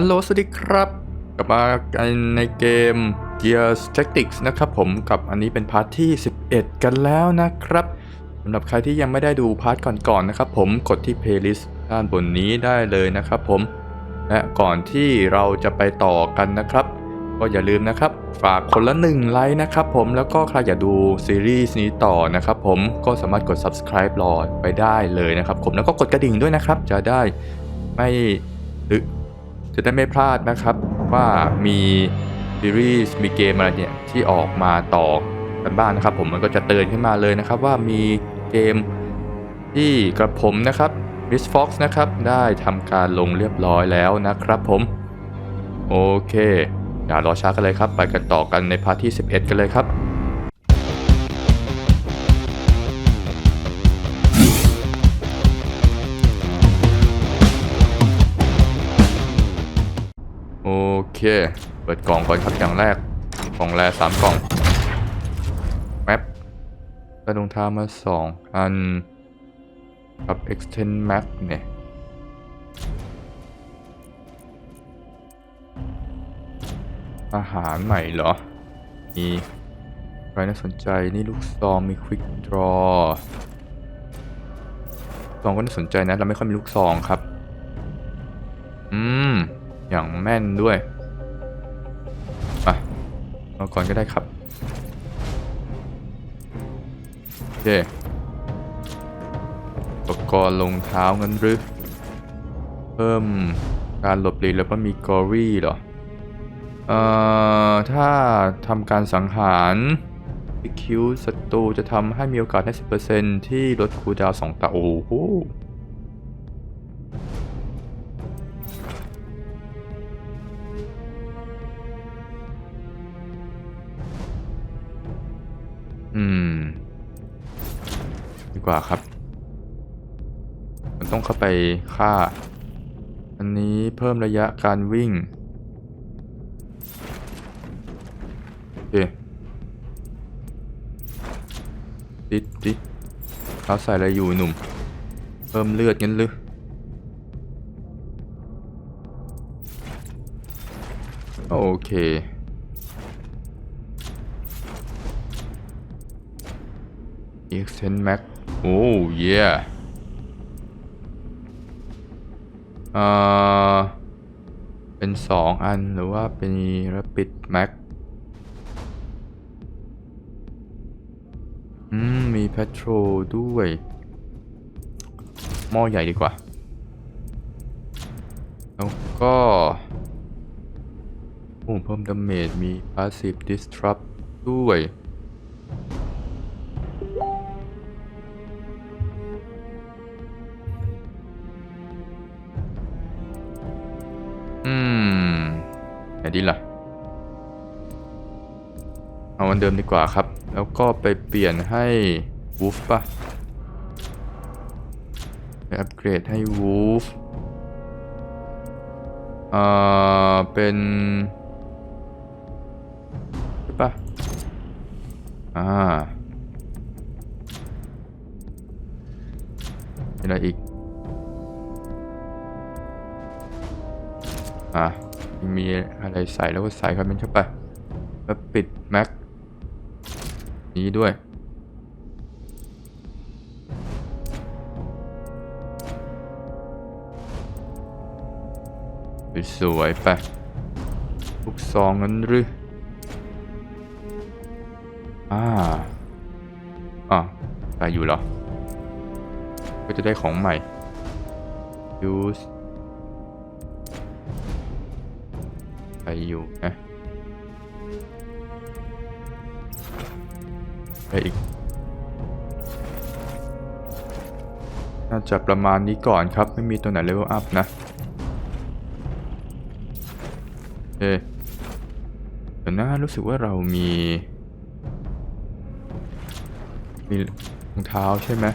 ฮัลโหลสวัสดีครับกลับมากันในเกม Gears Tactics นะครับผมกับอันนี้เป็นพาร์ทที่ 11 กันแล้วนะครับสำหรับใครที่ยังไม่ได้ดูพาร์ทก่อนๆนะครับผมกดที่ playlist ด้านบนนี้ได้เลยนะครับผม และก่อนที่เราจะไปต่อกันนะครับ ก็อย่าลืมนะครับ ฝากคนละหนึ่งไลค์นะครับผมแล้วก็ใครอยากดูซีรีส์นี้ต่อนะครับผมก็สามารถกด subscribe รอไปได้เลยนะครับผมแล้วก็กดกระดิ่งด้วยนะครับ จะได้ไม่ จะได้ไม่พลาดนะครับว่ามีซีรีส์มีเกมอะไรเนี่ยที่ออกมาต่อกันบ้างนะครับ ผมมันก็จะเตือนขึ้นมาเลยนะครับว่ามีเกมที่กระผมนะครับ Miss Fox นะครับได้ทำการลงเรียบร้อยแล้วนะครับผม โอเคอย่ารอช้ากันเลยครับ ไปกันต่อกันในพาร์ทที่ 11 กันเลยครับ เค เปิดกล่องก่อนครับอย่างแรก กล่องแรกสามกล่องแมปกระดงเท้ามาสองอัน กับ extend map เนี่ยอาหารใหม่เหรอ มีอะไรน่าสนใจ นี่ลูกซอง มี quick draw ซองก็น่าสนใจนะ เราไม่ค่อยมีลูกซองครับ อืม อย่างแม่นด้วย มาก่อนก็ได้ครับ โอเคอุปกรณ์รองเท้างั้นหรือ เพิ่มการหลบหลีกแล้วก็มีกอรี่เหรอ เอ่อ ถ้าทำการสังหารคิวศัตรูจะทำให้มีโอกาสได้10%ที่ลดคูดาวน์2ตาโอ้โห อืม ดีกว่าครับ มันต้องเข้าไปฆ่า อันนี้เพิ่มระยะการวิ่งโอเคติดติดเขาใส่อะไรอยู่หนุ่ม เพิ่มเลือดงั้นหรือโอเค extend max โอ้เย่เอ่อเป็นสองอันหรือว่าเป็น rapid max อืม มี patrol ด้วย หม้อใหญ่ดีกว่า แล้วก็โอ้เพิ่มดาเมจมี passive disrupt ด้วย ดีล่ะ เอาวันเดิมดีกว่าครับ แล้วก็ไปเปลี่ยนให้วูฟป่ะไปอัปเกรดให้วูฟเอ่อเป็นป่ะ อ่าอะไรอีก อะ มีอะไรใส่แล้วก็ใส่ครับมันเข้าไป แล้วปิดแม็กนี้ด้วย สวยไปลูกซองนั้นหรืออ่าอ่าใส่อยู่เหรอ ก็จะได้ของใหม่ use ใส่อยู่นะไปอีก น่าจะประมาณนี้ก่อนครับ ไม่มีตัวไหนเลเวลอัพนะเอ๊ะแต่น่ารู้สึกว่าเรามี มีรองเท้าใช่ไหม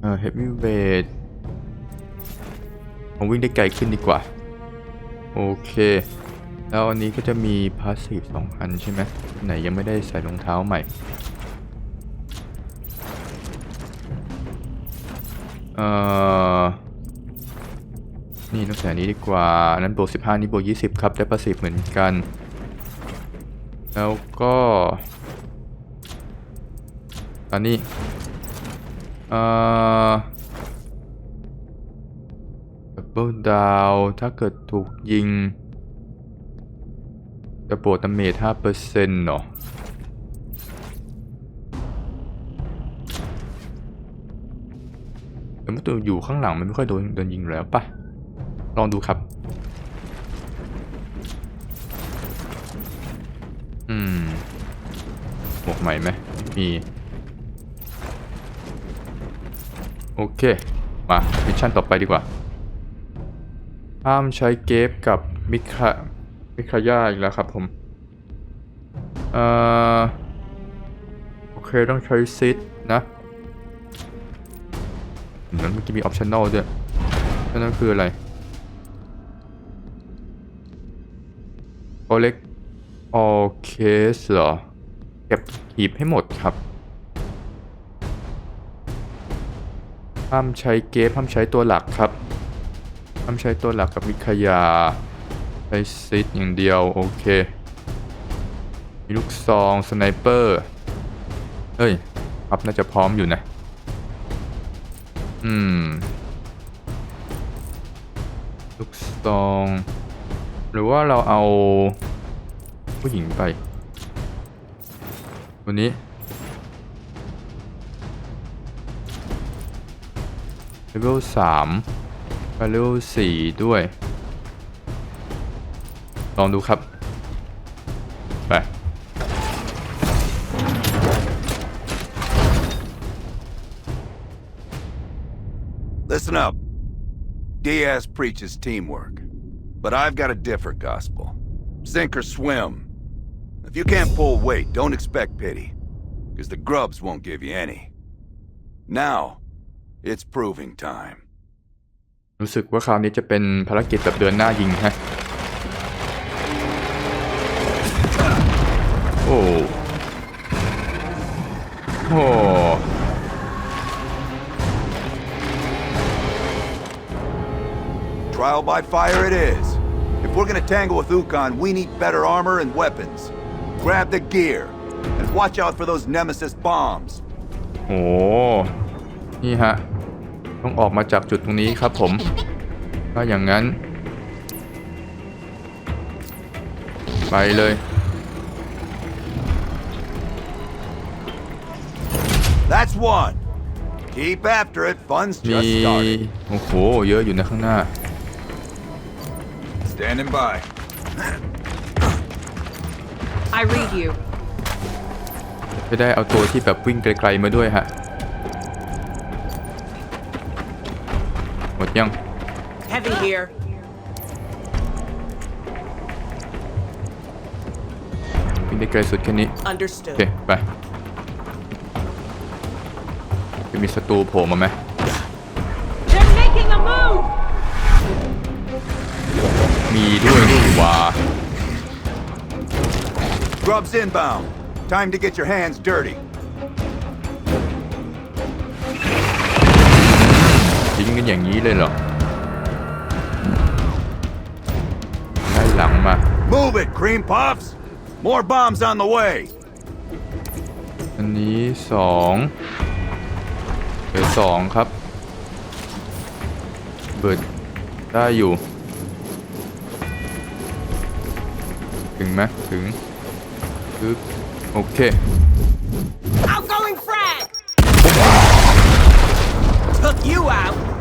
เออ heavy weight ผมวิ่งได้ไกลขึ้นดีกว่า โอเค แล้วอันนี้ก็จะมีพาสซีฟสองอันใช่ไหมไหนยังไม่ได้ใส่รองเท้าใหม่เอ่อนี่ต้องใส่อันนี้ดีกว่าอันนั้นบวก15 นี่บวก20 ครับ ได้ประสิทธิ์เหมือนกัน แล้วก็อันนี้เอ่อ บเบิลดาวถ้าเกิดถูกยิง จะบวกดาเมจ5%เนาะแต่เมื่อตัวอยู่ข้างหลังมันไม่ค่อยโดนโดนยิงแล้วปะลองดูครับ อืม หมวกใหม่ไหมม่มีโอเค มามิชชั่นต่อไปดีกว่า ห้ามใช้เกฟกับมิคามิคาย่าอีกแล้วครับผมเอ่อโอเคต้องใช้ซิดนะนั้นเมื่อกี้มีออปชั่น a ลด้วยนั่นคืออะไร collect all case เหรอ เก็บหีบให้หมดครับ ห้ามใช้เกฟห้ามใช้ตัวหลักครับ ห้ามใช้ตัวหลักกับมิคยาใช้ซิดอย่างเดียว โอเค มีลูกซองสไนเปอร์เฮ้ยครับน่าจะพร้อมอยู่นะ อืม ลูกซอง หรือว่าเราเอาผู้หญิงไป วันนี้ เลเวลสาม ไปเลเวลสี่ด้วย ลองดูครับ ไป Listen up. Diaz preaches teamwork. But I've got a different gospel. Sink or swim. If you can't pull weight, don't expect pity. Because the grubs won't give you any. Now, it's proving time. รู้สึกว่าคราวนี้จะเป็นภารกิจแบบเดือนหน้ายิงฮะ โอ้โอ้ Trial by fire it is. If we're gonna tangle with Ukon, we need better armor and weapons. Grab the gear. And watch out for those Nemesis bombs. โอ้ นี่ฮะ ต้องออกมาจากจุดตรงนี้ครับผม ถ้าอย่างนั้น ไปเลย That's one. Keep after it. Fun's มี just started. โอ้โห เยอะอยู่นะข้างหน้า Standing by. I read you. จะได้เอาตัวที่แบบวิ่งไกลๆมาด้วยฮะ หมดยัง Heavy here. วิ่งได้ไกลสุดแค่นี้ โอเค Understood. ไป จะมีศัตรูโผล่มาไหม They're making a move! มีด้วยนี่หว่า Grubs inbound. Time to get your hands dirty. อย่างนี้เลยเหรอไล่หลังมา Move it, cream puffs. More bombs on the way. อันนี้สองเหลือสองครับ เบิดได้อยู่ ถึงไหมถึงปึ๊บโอเค Outgoing frag! Took you out!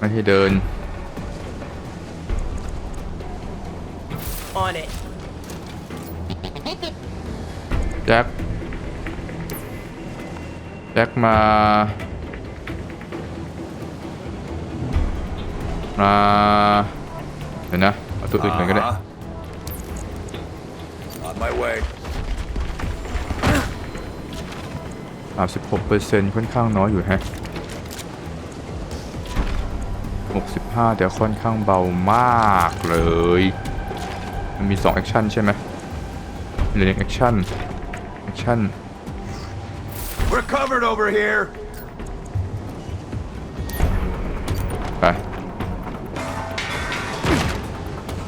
ไม่ให้เดิน On it. แจ็คแจ็คมา มาเดี๋ยวนะเอาตัวอื่นกันก็ได้ Uh-huh. On my way. 36%ค่อนข้างน้อยอยู่แฮะ 65แต่ค่อนข้างเบามากเลย มันมี2แอคชั่นใช่ไหมเหลือแอคชั่น แอคชั่น We're covered over here. ไป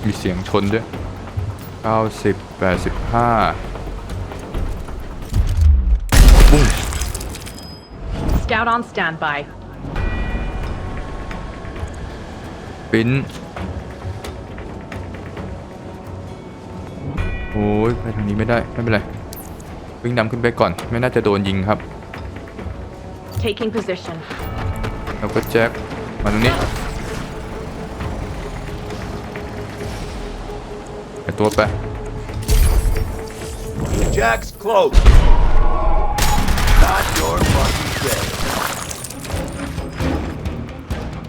มีเสียงชนด้วยเก้าสิบแปดสิบห้าปุ้ง Scout on standby. ปิ้นโอ้ยไปทางนี้ไม่ได้ ไม่เป็นไร วิ่งนำขึ้นไปก่อน ไม่น่าจะโดนยิงครับ Taking position. แล้วก็แจ็คมาตรงนี้ไปตัวไป Jack's close. Not your fucking day.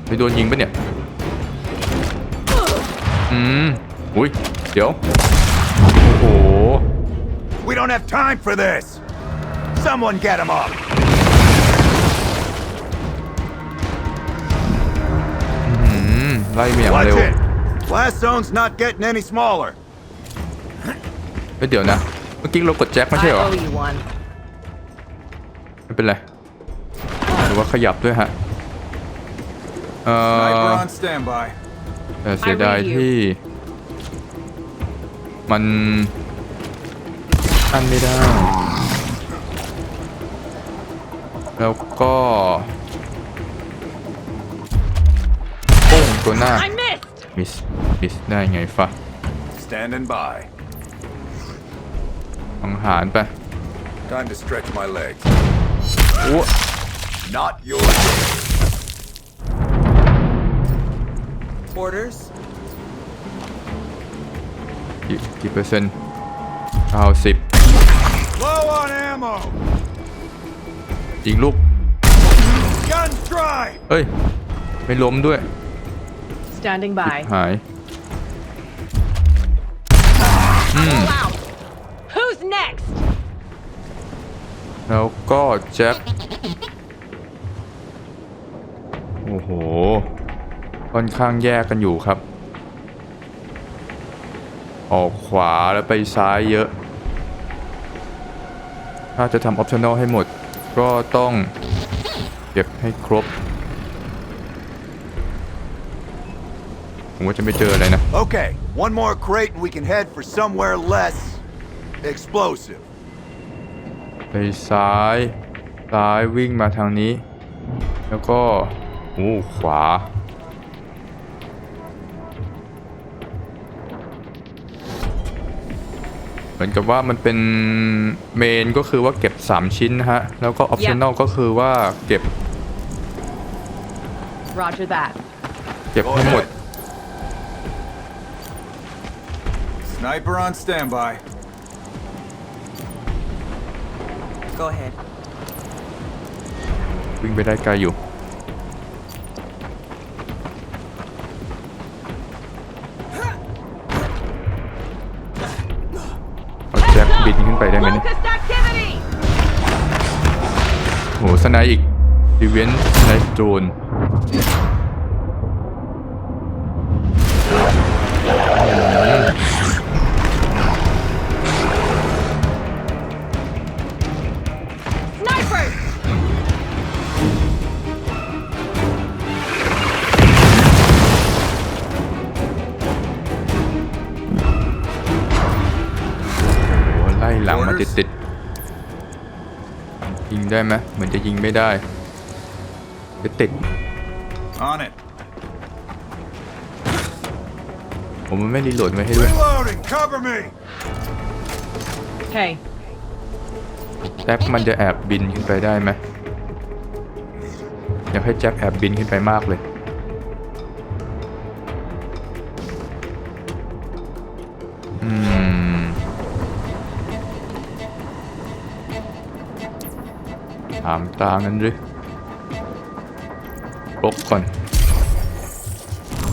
ไปโดนยิงปะเนี่ย อืมอุ้ยเดี๋ยว โอ้โห We don't have time for this. Someone get him up. อืมไล่เมียง Watch เร็ว it. Blast zone's not getting any smaller. เฮ้ยเดี๋ยวนะ เมื่อกี้เรากดแจ็คไม่ใช่ I เหรอ owe you one. ไม่เป็นไรหรือว่าขยับด้วยฮะ เอ่อ Sniper on standby. แต่เสียดาย I read you. ที่ มันอันไม่ได้ แล้วก็โป้งตัวหน้า I missed! มิสมิสได้ไงฟะ Standing by. สังหารไป Time to stretch my legs. โอ้ Not your day. Orders? กี่กี่เปอร์เซ็นต์เก้าสิบ Low on ammo. ยิงลูก Guns dry. เอ้ย ไม่ล้มด้วย Standing by. หาย All out! Who's next? แล้วก็แจ็ค โอ้โห ค่อนข้างแยกกันอยู่ครับ ออกขวาแล้วไปซ้ายเยอะ ถ้าจะทำออปชั่นอลให้หมด ก็ต้องเก็บให้ครบ ผมว่าจะไม่เจออะไรนะ Okay, one more crate and we can head for somewhere less explosive. ไปซ้าย ซ้ายวิ่งมาทางนี้ แล้วก็โอ้ขวา มือนกับว่ามันเป็นเมนก็คือว่าเก็บ 3 ชิ้นนะฮะ แล้วก็ออปชั่นอลก็คือว่าเก็บ Roger that. เก็บให้หมด Sniper on standby. Go ahead. วิ่งไปได้ไกลอยู่ ไหนอีกอีเวนต์ไนด์โจน ได้ไหมเหมือนจะยิงไม่ได้ติดติด On it. ผมมันไม่รีโหลดไว้ให้ด้วย Reloading, cover me. Okay. แจ็คมันจะแอบบินขึ้นไปได้ไหมอยากให้แจ็คแอบบินขึ้นไปมากเลยามตางั้นหรือปกก่อน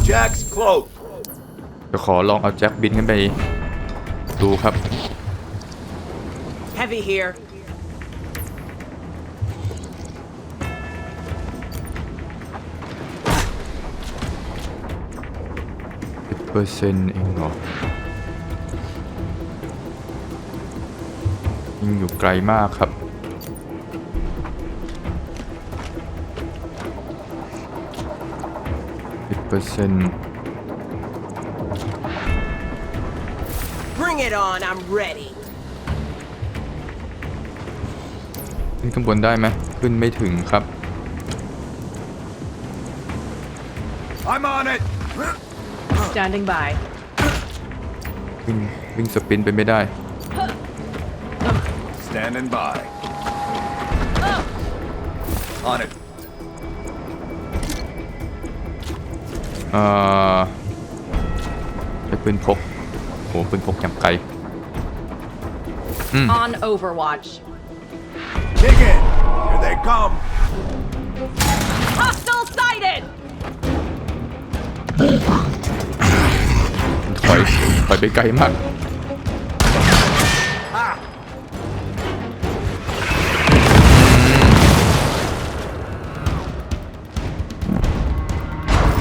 Jack's close. จะขอลองเอาแจ็คบินขึ้นไป ดูครับ Heavy here. เปอร์เซ็นต์เองเหรอยิงอยู่ไกลมากครับ เปอร์เซ็นต์ Bring it on. I'm ready. ขึ้นข้างบนได้ไหมขึ้นไม่ถึงครับ I'm on it! Standing by. วิ่งวิ่งสปรินต์ไปไม่ได้ Standing by. On it. เอ่อใช้ปืนพกโหปืนพกอย่างไกล On Overwatch. Dig in! Here they come! Hostile sighted. ถอยถอยไปไกลมาก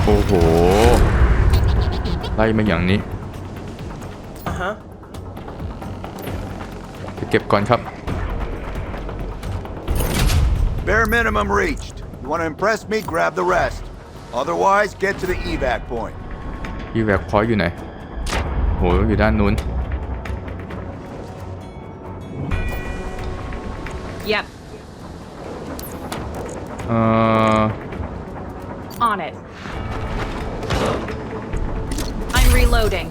โอ้โห ไล่มาอย่างนี้ Uh huh. ไปเก็บก่อนครับ Bare minimum reached. You want to impress me? Grab the rest. Otherwise, get to the evac point. อีแวกพอยอยู่ไหน โห อยู่ด้านนู้น Yep. เอ่อ On it. reloading.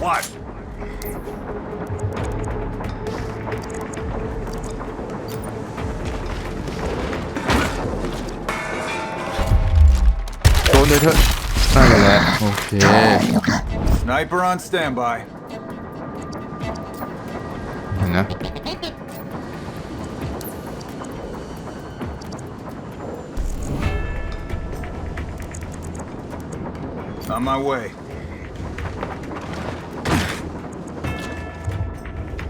What? โดนเลยเถอะนั่นแหละโอเค Sniper on standby. On my way.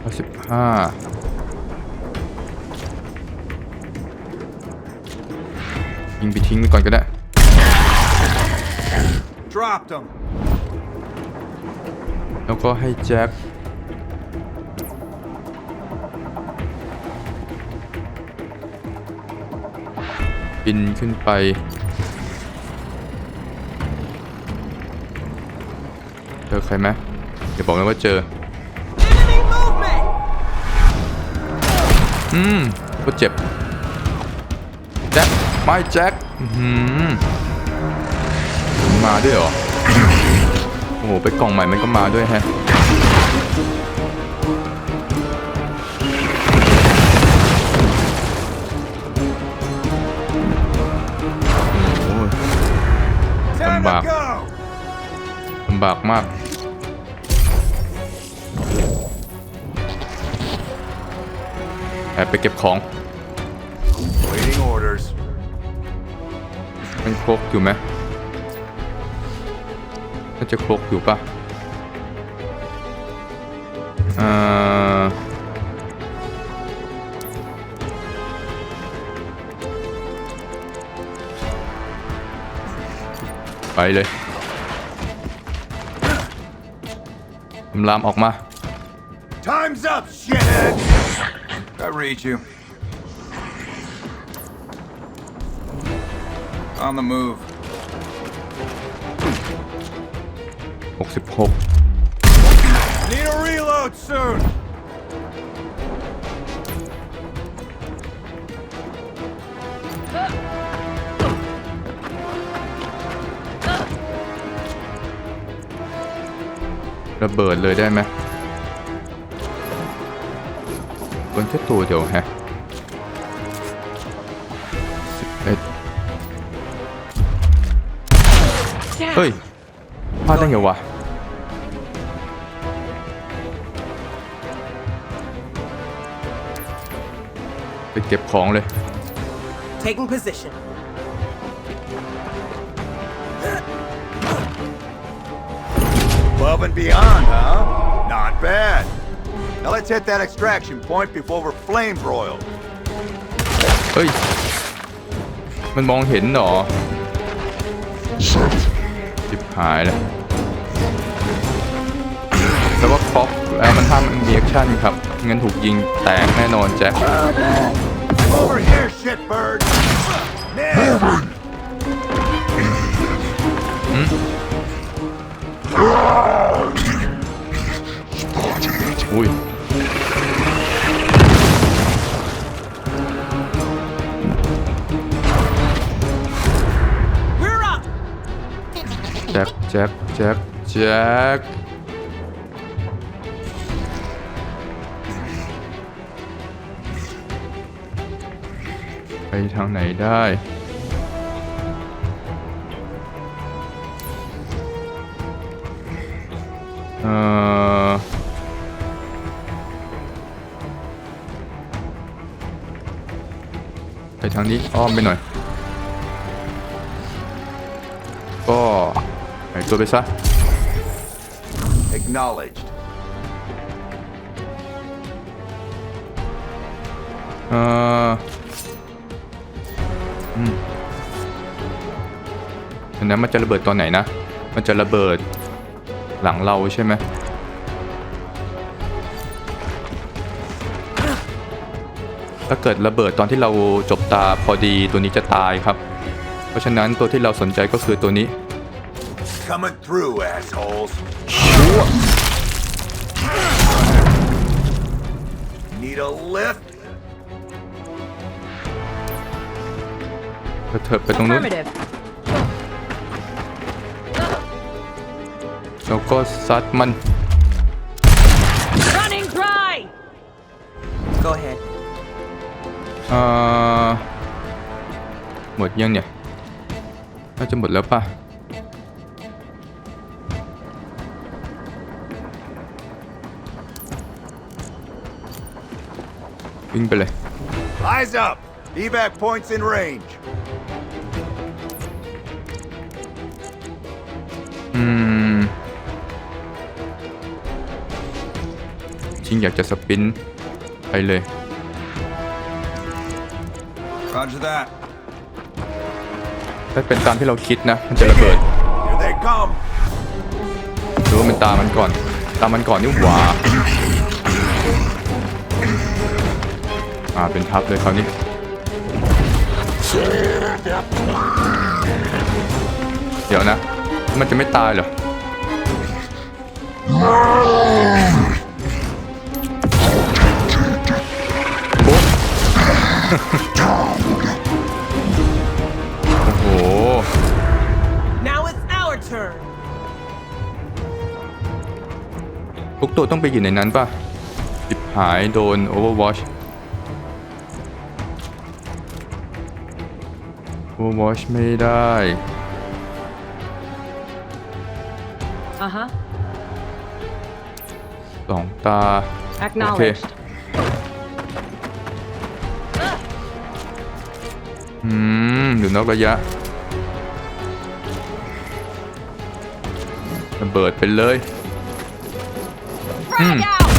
ร้อยสิบห้ายิงไปทิ้งไปก่อนก็ได้ Dropped him. แล้วก็ให้แจ็คบินขึ้นไป จอใครไหมเดี๋ยวบอกนะว่าเจอ อืมก็เจ็บ แจ็คไม่แจ็คอื้อหือมาด้วยเหรอ โอ้โห ไปกล่องใหม่มันก็มาด้วยแฮะำบากมาก แอบไปเก็บของ Waiting orders. มันครกอยู่ไหมน่าจะครกอยู่ปะเอ่อไปเลยำรามออกมา Time's up, shithead! I read you. On the move. 66 ระเบิดเลยได้ไหมบนแค่ตัวเดียวแฮะสิบเอ็ด Damn. เฮ้ยพลาดได้ไงวะไปเก็บของเลย Taking position. Above and beyond, huh? Not bad. Now let's hit that extraction point before we're flame broiled. เฮ้ย มันมองเห็นเหรอจิบหายแล้วแล้วก็คล็อกแล้วมันห้ามมีแอคชั่นครับ งั้นถูกยิงแตกแน่นอนแจ็ค Over here, shitbird! Nailed! อุ้ย We're up! แจ็คแจ็คแจ็คแจ็คไปทางไหนได้ เอ่อไปทางนี้อ้อมไปหน่อย ก็หายตัวไปซะ Acknowledged. เอ่ออืมอันนั้นมันจะระเบิดตอนไหนนะ มันจะระเบิด หลังเราใช่ไหมถ้าเกิดระเบิดตอนที่เราจบตาพอดีตัวนี้จะตายครับ เพราะฉะนั้นตัวที่เราสนใจก็คือตัวนี้ Coming through, assholes. Need a lift? ก็เถิบไปตรงนู้น Affirmative. แล้วก็ซัดมัน Running dry. Go ahead. เอ่อหมดยังเนี่ย น่าจะหมดแล้วป่ะ วิ่งไปเลย Eyes up! Evac points in range. ริงอยากจะสปรินต์ไปเลย Roger that. ถ้าเป็นตามที่เราคิดนะ มันจะระเบิด Here they come. หรือว่ามันตามมันก่อน ตามมันก่อนนี่หว่าอ่าเป็นทับเลยคราวนี้ เดี๋ยวนะ มันจะไม่ตายเหรอ กตัวต้องไปอยู่ในนั้นป่ะจิบหายโดน Overwatch Overwatch ไม่ได้ Uh huh. สองตา Acknowledged. อืม อยู่นอกระยะระเบิดไปเลย Frag out.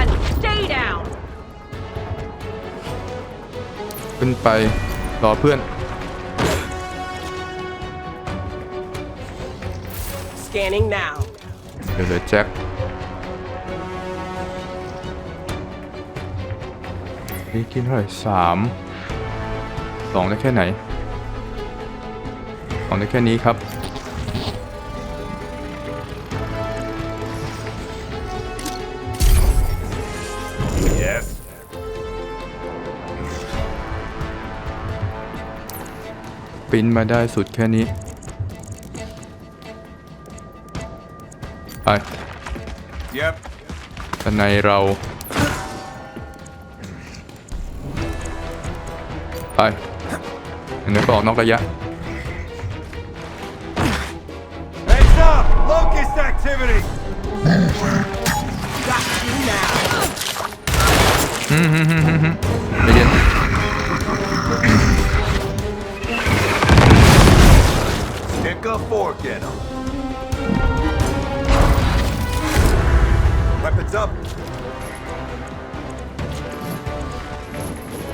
And stay down. ขึ้นไปรอเพื่อน Scanning now. เดี๋ยวเหลือแจ็คนี่กินเท่าไหร่สามสองได้แค่ไหนสองได้แค่นี้ครับ ปริ้นมาได้สุดแค่นี้ไป Yep. ทนายเรา ไปอันนี้ก็ออกนอกระยะ Heads up! Locust activity! Got you now. ใจเย็น Stick a fork in them. Weapons up.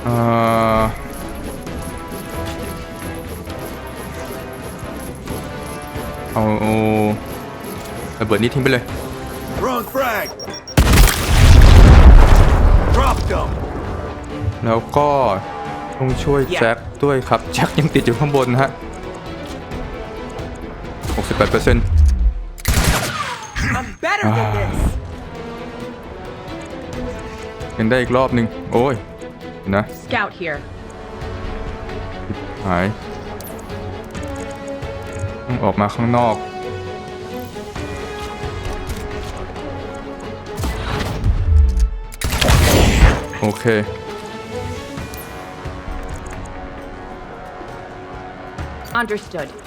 เอ่อเอาระเบิดนี้ทิ้งไปเลย Throwing frag. Dropped them. แล้วก็ต้องช่วย Yeah. แจ็คด้วยครับ แจ็คยังติดอยู่ข้างบนนะฮะ 68% I'm better than this. ยังได้อีกรอบหนึ่งโอ้ยเดี๋ยวนะ Scout here. หายต้องออกมาข้างนอก โอเค Understood. Standing by. เอ่อปาระเบิดทิ้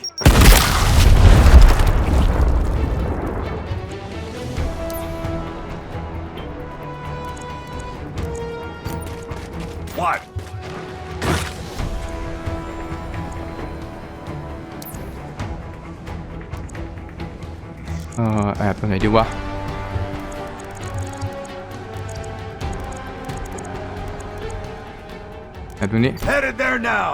ดีวะแอบตรงนี้ Headed there now!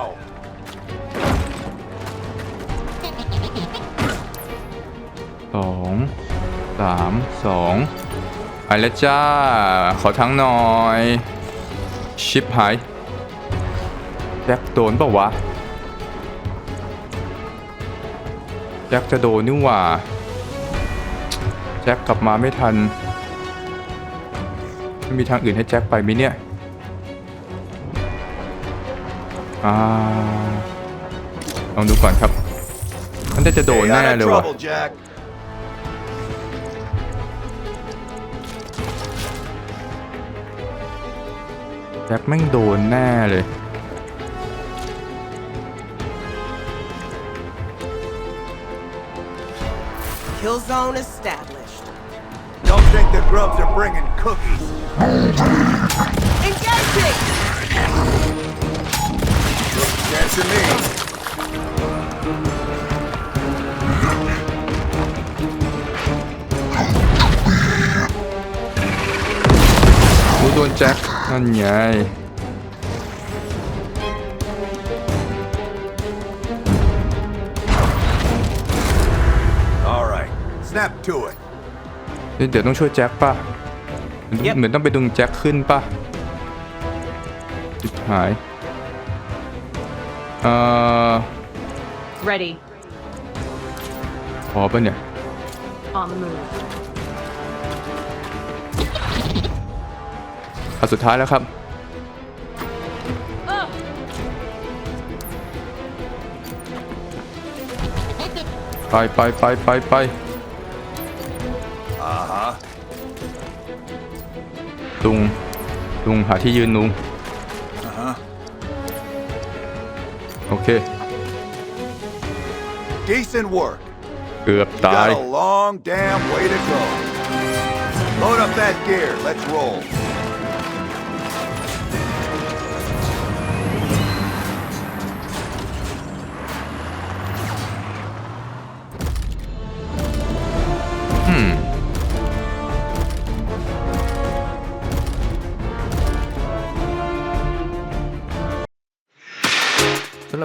สองสามสองไปแล้วจ้า ขอทั้งหน่อย ชิปหายแจ็คโดนเปล่าวะแจ็คจะโดนนี่หว่าแจ็คกลับมาไม่ทันไม่มีทางอื่นให้แจ็คไปไหมเนี่ยอ่าลองดูก่อนครับ มันน่าจะโดน Stay แน่ out of เลยว่ะ trouble, Jack. แจ็คแม่งโดนแน่เลย think the grubs are bringing cookies. Engaging! Chance to me. รู้โดนแจ็ค นั่นไง เดี๋ยวต้องช่วยแจ็คป่ะเหมือน Yep เหมือนต้องไปดึงแจ็คขึ้นป่ะจิบหายเอ่อ Ready. พอป่ะเนี่ย On the move. อันสุดท้ายแล้วครับ Ugh. ไปไปไปไปไป Uh huh. ลุง ลุงหาที่ยืนลุง Uh huh. โอเค Decent work. เกือบตาย Got a long damn way to go. Load up that gear. Let's roll.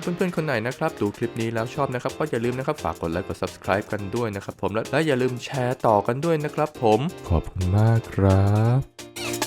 ับเพื่อนๆคนไหนนะครับดูคลิปนี้แล้วชอบนะครับก็อย่าลืมนะครับฝากกดไลค์กด subscribe กันด้วยนะครับผมและและอย่าลืมแชร์ต่อกันด้วยนะครับผมขอบคุณมากครับ